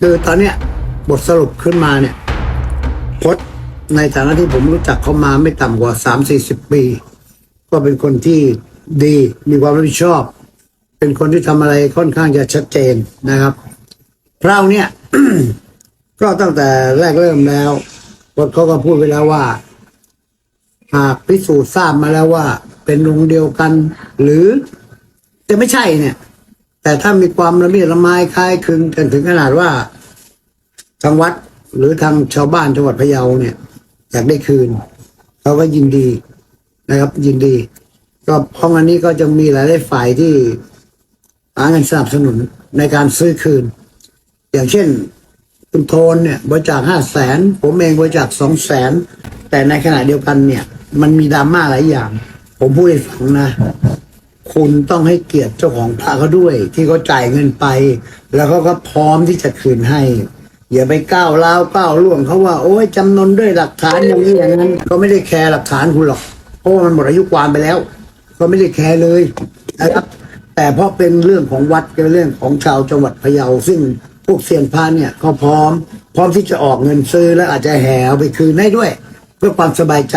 คือตอนเนี้ยบทสรุปขึ้นมาเนี่ยพจน์ในฐานะที่ผมรู้จักเขามาไม่ต่ำกว่าสามสี่สิบปี ก็เป็นคนที่ดีมีความรับผิดชอบ เป็นคนที่ทำอะไรค่อนข้างจะชัดเจนนะครับพราวเนี่ยก็ตั้งแต่แรกเริ่มแล้วพจนเขาก็พูดไปแล้วว่า หากพิสูจน์ทราบมาแล้วว่า เป็นองค์เดียวกัน หรือจะไม่ใช่เนี่ย แต่ถ้ามีความระเบียดละไมคล้ายคลึงกันถึงขนาดว่า ทางวัดหรือทางชาวบ้านจังหวัดพะเยาเนี่ยอยากได้คืนเขาก็ยินดีนะครับ ยินดี ก็เพราะงั้นนี้ก็จะมีหลายๆฝ่ายที่หาเงินสนับสนุนในการซื้อคืน อย่างเช่นคุณโทนเนี่ยบริจาคห้าแสนผมเองบริจาคสองแสนแต่ในขณะเดียวกันเนี่ย มันมีดราม่าหลายอย่าง ผมพูดให้ฟังนะ คุณต้องให้เกียรติเจ้าของพระเขาด้วย ที่เขาจ่ายเงินไป แล้วเขาก็พร้อมที่จะคืนให้ อย่าไปก้าวร้าวก้าวล่วงเขาว่า โอ้ยจำนนด้วยหลักฐานอย่างนี้อย่างนั้นก็ไม่ได้แคร์หลักฐานคุณหรอกเพราะว่ามันหมดอายุความไปแล้วก็ไม่ได้แคร์เลยนะครับแต่เพราะเป็นเรื่องของวัดเป็นเรื่องของชาวจังหวัดพะเยาซึ่งพวกเซียนพระเนี่ยเขาพร้อม พร้อมที่จะออกเงินซื้อและอาจจะแห่เอาไปคืนให้ด้วย เพื่อความสบายใจ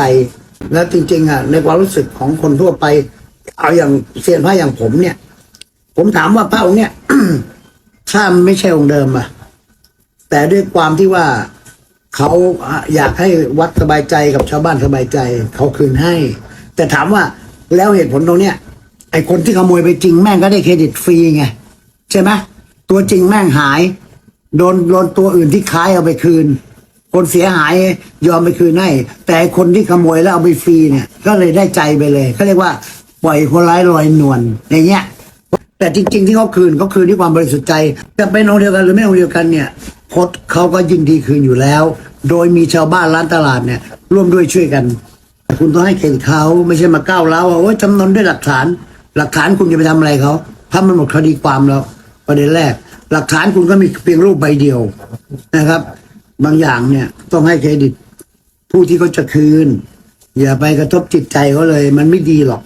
แล้วจริงๆอะในความรู้สึกของคนทั่วไป เอาอย่างเซียนพระอย่างผมเนี่ย ผมถามว่าพระองค์เนี่ยถ้าไม่ใช่องค์เดิมอะแต่ด้วยความที่ว่าเขาอยากให้วัดสบายใจกับชาวบ้านสบายใจ เขาคืนให้ แต่ถามว่าแล้วเหตุผลตรงเนี้ยไอคนที่ขโมยไปจริงแม่งก็ได้เครดิตฟรีไงใช่ไหมตัวจริงแม่งหาย โดนโดนตัวอื่นที่คล้ายเอาไปคืน คนเสียหายยอมไปคืนให้แต่คนที่ขโมยแล้วเอาไปฟรีเนี่ย ก็เลยได้ใจไปเลยเขาเรียกว่า ปล่อยคนร้ายลอยนวลอย่างเงี้ย แต่จริง ๆ ที่เขาคืนเขาคืนที่ความบริสุทธิ์ใจจะเป็นองเดียวกันหรือไม่องเดียวกันเนี่ยพดเขาก็ยินดีคืนอยู่แล้ว โดยมีชาวบ้านร้านตลาดเนี่ย ร่วมด้วยช่วยกัน คุณต้องให้เครดิตเขาไม่ใช่มาก้าวเร้าว่าโอ้ยจำนนด้วยหลักฐาน หลักฐานคุณจะไปทำอะไรเขาถ้ามันหมดคดีความแล้ว ประเด็นแรก หลักฐานคุณก็มีเพียงรูปใบเดียวนะครับ บางอย่างเนี่ยต้องให้เครดิต ผู้ที่เขาจะคืน อย่าไปกระทบจิตใจเขาเลย มันไม่ดีหรอก